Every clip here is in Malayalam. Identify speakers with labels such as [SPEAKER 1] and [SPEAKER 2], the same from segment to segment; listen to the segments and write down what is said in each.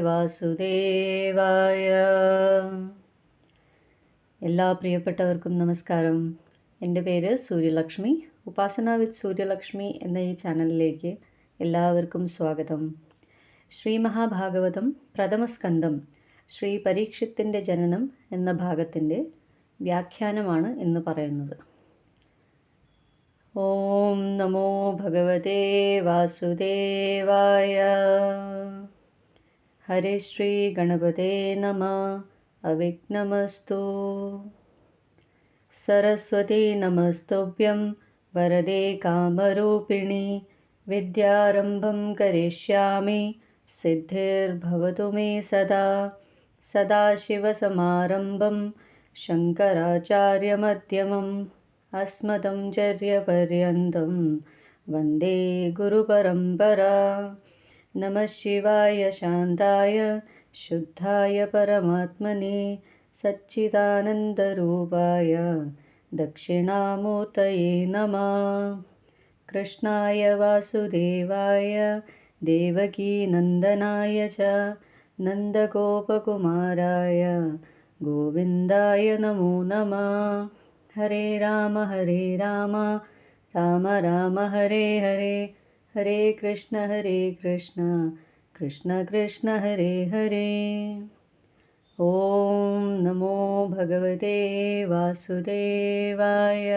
[SPEAKER 1] വാസുദേവായ. എല്ലാ പ്രിയപ്പെട്ടവർക്കും നമസ്കാരം. എന്റെ പേര് സൂര്യലക്ഷ്മി. ഉപാസന വിത്ത് സൂര്യലക്ഷ്മി എന്ന ഈ ചാനലിലേക്ക് എല്ലാവർക്കും സ്വാഗതം. ശ്രീ മഹാഭാഗവതം പ്രഥമസ്കന്ധം ശ്രീ പരീക്ഷത്തിന്റെ ജനനം എന്ന ഭാഗത്തിന്റെ വ്യാഖ്യാനമാണ് എന്ന് പറയുന്നത്. ഓം നമോ ഭഗവതേ വാസുദേവായ. हरि श्रीगणपते नमः। अविग्नमस्तु सरस्वती नमस्तुभ्यं। वरदे कामरूपिणि। विद्यारम्भं करिष्यामि। सिद्धिर्भवतु मे सदा। सदाशिवसमारम्भं। शङ्कराचार्यमध्यमम्। अस्मदं चर्यपर्यन्तं। वन्दे गुरुपरम्परा। नमः शिवाय शान्ताय शुद्धाय परमात्मने सच्चिदानन्दरूपाय दक्षिणामूर्तये नमः। कृष्णाय वासुदेवाय देवकीनन्दनाय च नन्दगोपकुमाराय गोविन्दाय नमो नमः। हरे राम हरे राम राम राम हरे हरे ഹരേ കൃഷ്ണ ഹരേ കൃഷ്ണ കൃഷ്ണ കൃഷ്ണ ഹരേ ഹരേ. ഓം നമോ ഭഗവതേ വാസുദേവായ.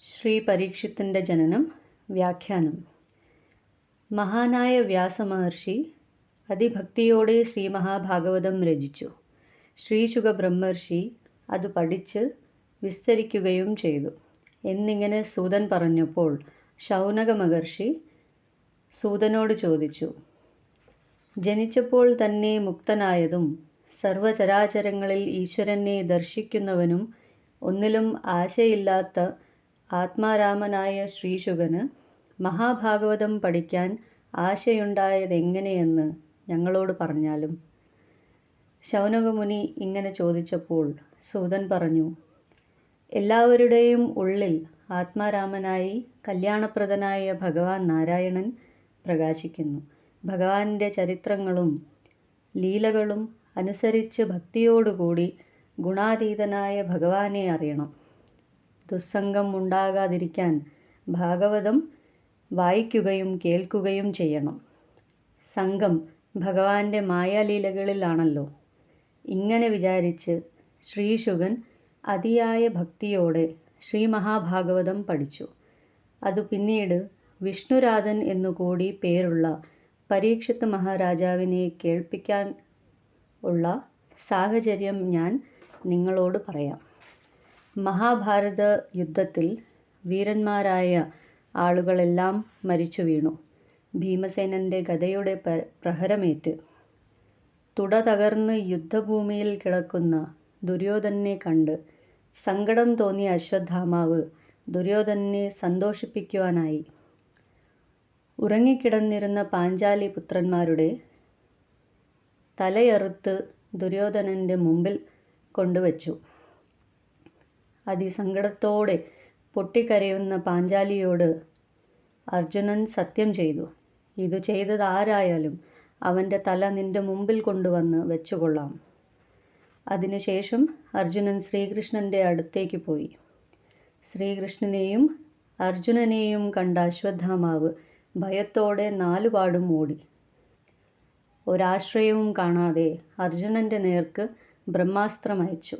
[SPEAKER 1] ശ്രീ പരീക്ഷത്തിന്റെ ജനനം വ്യാഖ്യാനം. മഹാനായ വ്യാസ മഹർഷി അതിഭക്തിയോടെ ശ്രീ മഹാഭാഗവതം രചിച്ചു. ശ്രീ ശ്രീശുഖ ബ്രഹ്മർഷി അത് പഠിച്ച് വിസ്തരിക്കുകയും ചെയ്തു. എന്നിങ്ങനെ സൂതൻ പറഞ്ഞപ്പോൾ ശൗനക മഹർഷി സൂതനോട് ചോദിച്ചു ജനിച്ചപ്പോൾ തന്നെ മുക്തനായതും സർവചരാചരങ്ങളിൽ ഈശ്വരനെ ദർശിക്കുന്നവനും ഒന്നിലും ആശയില്ലാത്ത ആത്മാരാമനായ ശ്രീശുഖന് മഹാഭാഗവതം പഠിക്കാൻ ആശയുണ്ടായതെങ്ങനെയെന്ന് ഞങ്ങളോട് പറഞ്ഞാലും? ശൗനകമുനി ഇങ്ങനെ ചോദിച്ചപ്പോൾ സൂതൻ പറഞ്ഞു എല്ലാവരുടെയും ഉള്ളിൽ ആത്മാരാമനായി കല്യാണപ്രദനായ ഭഗവാൻ നാരായണൻ പ്രകാശിക്കുന്നു. ഭഗവാന്റെ ചരിത്രങ്ങളും ലീലകളും അനുസരിച്ച് ഭക്തിയോടുകൂടി ഗുണാതീതനായ ഭഗവാനെ അറിയണം. ദുസ്സംഗം ഉണ്ടാകാതിരിക്കാൻ ഭാഗവതം വായിക്കുകയും കേൾക്കുകയും ചെയ്യണം. സംഘം ഭഗവാന്റെ മായാലീലകളിലാണല്ലോ. ഇങ്ങനെ വിചാരിച്ച് ശ്രീശുകൻ അതിയായ ഭക്തിയോടെ ശ്രീമഹാഭാഗവതം പഠിച്ചു. അത് പിന്നീട് വിഷ്ണുരാധൻ എന്നുകൂടി പേരുള്ള പരീക്ഷിത് മഹാരാജാവിനെ കേൾപ്പിക്കാൻ ഉള്ള സാഹചര്യം ഞാൻ നിങ്ങളോട് പറയാം. മഹാഭാരത യുദ്ധത്തിൽ വീരന്മാരായ ആളുകളെല്ലാം മരിച്ചു വീണു. ഭീമസേനന്റെ ഗതയുടെ പ്രഹരമേറ്റ്. തുട തകർന്ന് യുദ്ധഭൂമിയിൽ കിടക്കുന്ന ദുര്യോധനെ കണ്ട് സങ്കടം തോന്നിയ അശ്വത്ഥാമാവ് ദുര്യോധനനെ സന്തോഷിപ്പിക്കുവാനായി. ഉറങ്ങിക്കിടന്നിരുന്ന പാഞ്ചാലി പുത്രന്മാരുടെ തലയറുത്ത് ദുര്യോധനന്റെ മുമ്പിൽ കൊണ്ടുവച്ചു. അതിസങ്കടത്തോടെ പൊട്ടിക്കരയുന്ന പാഞ്ചാലിയോട് അർജുനൻ സത്യം ചെയ്തു. ഇത് ചെയ്തത് ആരായാലും അവന്റെ തല നിന്റെ മുമ്പിൽ കൊണ്ടുവന്ന് വെച്ചുകൊള്ളാം. അതിനുശേഷം അർജുനൻ ശ്രീകൃഷ്ണന്റെ അടുത്തേക്ക് പോയി. ശ്രീകൃഷ്ണനെയും അർജുനനെയും കണ്ട അശ്വത്ഥാമാവ് ഭയത്തോടെ നാലുപാടും ഓടി. ഒരാശ്രയവും കാണാതെ അർജുനന്റെ നേർക്ക് ബ്രഹ്മാസ്ത്രം അയച്ചു.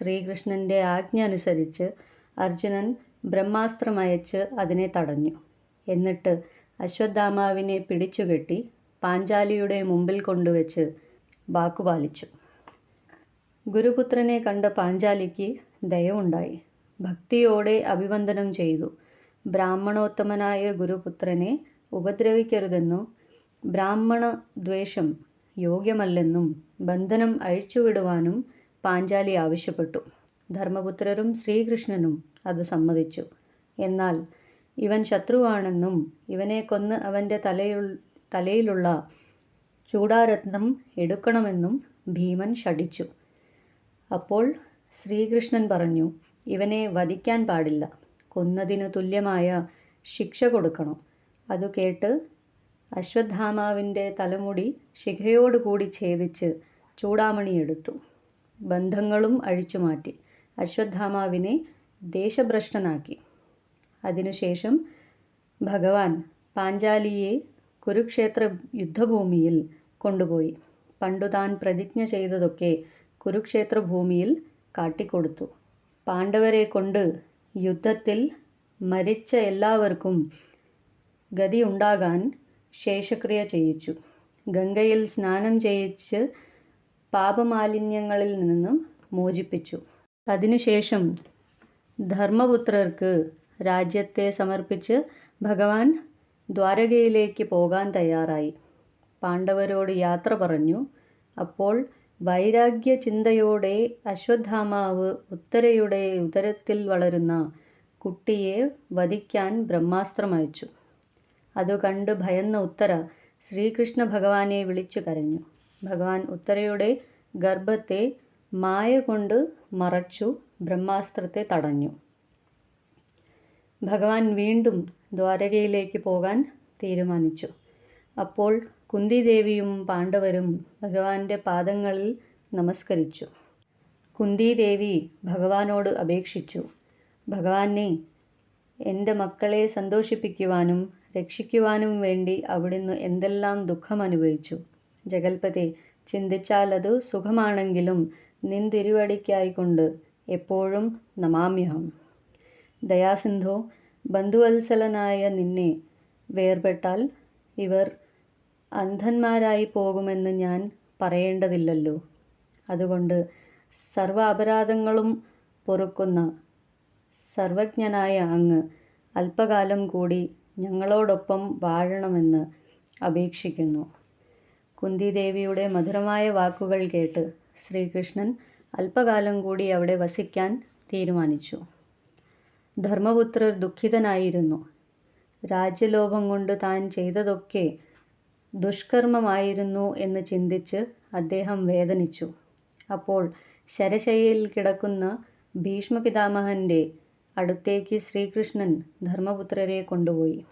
[SPEAKER 1] ശ്രീകൃഷ്ണന്റെ ആജ്ഞ അനുസരിച്ച് അർജുനൻ ബ്രഹ്മാസ്ത്രം അയച്ച് അതിനെ തടഞ്ഞു. എന്നിട്ട് അശ്വത്ഥാമാവിനെ പിടിച്ചുകെട്ടി പാഞ്ചാലിയുടെ മുമ്പിൽ കൊണ്ടുവച്ച് വാക്കുപാലിച്ചു. ഗുരുപുത്രനെ കണ്ട പാഞ്ചാലിക്ക് ദയവുണ്ടായി. ഭക്തിയോടെ അഭിവന്ദനം ചെയ്തു. ബ്രാഹ്മണോത്തമനായ ഗുരുപുത്രനെ ഉപദ്രവിക്കരുതെന്നും ബ്രാഹ്മണ ദ്വേഷം യോഗ്യമല്ലെന്നും ബന്ധനം അഴിച്ചുവിടുവാനും പാഞ്ചാലി ആവശ്യപ്പെട്ടു. ധർമ്മപുത്രരും ശ്രീകൃഷ്ണനും അത് സമ്മതിച്ചു. എന്നാൽ ഇവൻ ശത്രുവാണെന്നും ഇവനെ കൊന്ന് അവന്റെ തലയു തലയിലുള്ള ചൂടാരത്നം എടുക്കണമെന്നും ഭീമൻ ശഠിച്ചു. അപ്പോൾ ശ്രീകൃഷ്ണൻ പറഞ്ഞു ഇവനെ വധിക്കാൻ പാടില്ല. കൊന്നതിനു തുല്യമായ ശിക്ഷ കൊടുക്കണം. അതു കേട്ട് അശ്വത്ഥാമാവിന്റെ തലമുടി ശിഖയോടുകൂടി ഛേദിച്ച് ചൂടാമണിയെടുത്തു ബന്ധങ്ങളും അഴിച്ചുമാറ്റി അശ്വത്ഥാമാവിനെ ദേശഭ്രഷ്ടനാക്കി. അതിനുശേഷം ഭഗവാൻ പാഞ്ചാലിയെ കുരുക്ഷേത്ര യുദ്ധഭൂമിയിൽ കൊണ്ടുപോയി. പണ്ടു താൻ പ്രതിജ്ഞ ചെയ്തതൊക്കെ കുരുക്ഷേത്ര ഭൂമിയിൽ കാട്ടിക്കൊടുത്തു. പാണ്ഡവരെ കൊണ്ട് യുദ്ധത്തിൽ മരിച്ച എല്ലാവർക്കും ഗതി ഉണ്ടാകാൻ ശേഷക്രിയ ചെയ്യിച്ചു. ഗംഗയിൽ സ്നാനം ചെയ്യിച്ച് പാപമാലിന്യങ്ങളിൽ നിന്നും മോചിപ്പിച്ചു. അതിനുശേഷം ധർമ്മപുത്രർക്ക് രാജ്യത്തെ സമർപ്പിച്ച് ഭഗവാൻ ദ്വാരകയിലേക്ക് പോകാൻ തയ്യാറായി. പാണ്ഡവരോട് യാത്ര പറഞ്ഞു. അപ്പോൾ വൈരാഗ്യ ചിന്തയോടെ അശ്വത്ഥാമാവ് ഉത്തരയുടെ ഉദരത്തിൽ വളരുന്ന കുട്ടിയെ വധിക്കാൻ ബ്രഹ്മാസ്ത്രമയച്ചു അതുകണ്ട് ഭയന്ന ഉത്തര ശ്രീകൃഷ്ണ ഭഗവാനെ വിളിച്ചു കരഞ്ഞു. ഭഗവാൻ ഉത്തരയുടെ ഗർഭത്തെ മായ കൊണ്ട് മറച്ചു ബ്രഹ്മാസ്ത്രത്തെ തടഞ്ഞു. ഭഗവാൻ വീണ്ടും ദ്വാരകയിലേക്ക് പോകാൻ തീരുമാനിച്ചു. അപ്പോൾ കുന്തിദേവിയും പാണ്ഡവരും ഭഗവാന്റെ പാദങ്ങളിൽ നമസ്കരിച്ചു. കുന്തിദേവി ഭഗവാനോട് അപേക്ഷിച്ചു. ഭഗവാനെ എന്റെ മക്കളെ സന്തോഷിപ്പിക്കുവാനും രക്ഷിക്കുവാനും വേണ്ടി അവിടുന്ന് എന്തെല്ലാം ദുഃഖം അനുഭവിച്ചു. ജഗൽപതി ചിന്തിച്ചാൽ അത് സുഖമാണെങ്കിലും നിന്തിരുവടിക്കായിക്കൊണ്ട് എപ്പോഴും നമാമ്യഹം. ദയാസിന്ധോ ബന്ധുവത്സലനായ നിന്നെ വേർപെട്ടാൽ ഇവർ അന്ധന്മാരായി പോകുമെന്ന് ഞാൻ പറയേണ്ടതില്ലല്ലോ. അതുകൊണ്ട് സർവ അപരാധങ്ങളും പൊറുക്കുന്ന സർവജ്ഞനായ അങ്ങ് അല്പകാലം കൂടി ഞങ്ങളോടൊപ്പം വാഴണമെന്ന് അപേക്ഷിക്കുന്നു. കുന്തിദേവിയുടെ മധുരമായ വാക്കുകൾ കേട്ട് ശ്രീകൃഷ്ണൻ അല്പകാലം കൂടി അവിടെ വസിക്കാൻ തീരുമാനിച്ചു. ധർമ്മപുത്രർ ദുഃഖിതനായിരുന്നു. രാജ്യലോഭം കൊണ്ട് താൻ ചെയ്തതൊക്കെ ദുഷ്കർമ്മമായിരുന്നു എന്ന് ചിന്തിച്ച് അദ്ദേഹം വേദനിച്ചു. അപ്പോൾ ശരശയ്യയിൽ കിടക്കുന്ന ഭീഷ്മപിതാമഹന്റെ അടുത്തേക്ക് ശ്രീകൃഷ്ണൻ ധർമ്മപുത്രരെ കൊണ്ടുപോയി.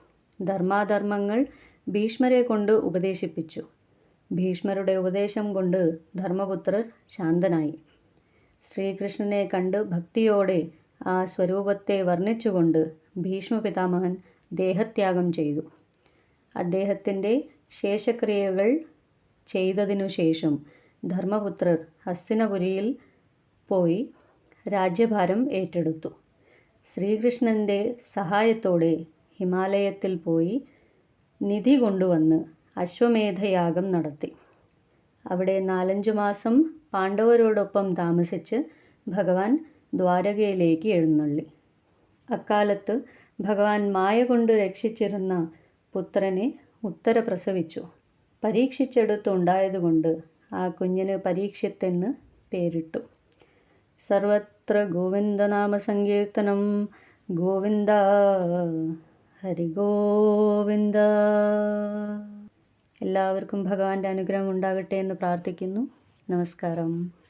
[SPEAKER 1] ധർമാധർമ്മങ്ങൾ ഭീഷ്മരെ കൊണ്ട് ഉപദേശിപ്പിച്ചു. ഭീഷ്മരുടെ ഉപദേശം കൊണ്ട് ധർമ്മപുത്രർ ശാന്തനായി. ശ്രീകൃഷ്ണനെ കണ്ട് ഭക്തിയോടെ ആ സ്വരൂപത്തെ വർണിച്ചുകൊണ്ട് ഭീഷ്മപിതാമഹൻ ദേഹത്യാഗം ചെയ്തു. അദ്ദേഹത്തിന്റെ ശേഷക്രിയകൾ ചെയ്തതിനുശേഷം ധർമ്മപുത്രർ ഹസ്തിനപുരിയിൽ പോയി രാജ്യഭാരം ഏറ്റെടുത്തു. ശ്രീകൃഷ്ണന്റെ സഹായത്തോടെ ഹിമാലയത്തിൽ പോയി നിധി കൊണ്ടുവന്ന് അശ്വമേധയാഗം നടത്തി. അവിടെ നാലഞ്ചു മാസം പാണ്ഡവരോടൊപ്പം താമസിച്ച് ഭഗവാൻ ദ്വാരകയിലേക്ക് എഴുന്നള്ളി. അക്കാലത്ത് ഭഗവാൻ മായ കൊണ്ട് രക്ഷിച്ചിരുന്ന പുത്രനെ ഉത്തര പ്രസവിച്ചു പരീക്ഷിച്ചെടുത്തുണ്ടായതുകൊണ്ട് ആ കുഞ്ഞിന് പരീക്ഷിത്തെന്ന് പേരിട്ടു. സർവത്ര ഗോവിന്ദനാമ സങ്കീർത്തനം ഗോവിന്ദ ഹരിഗോവിന്ദ. എല്ലാവർക്കും ഭഗവാന്റെ അനുഗ്രഹം ഉണ്ടാകട്ടെ എന്ന് പ്രാർത്ഥിക്കുന്നു. നമസ്കാരം.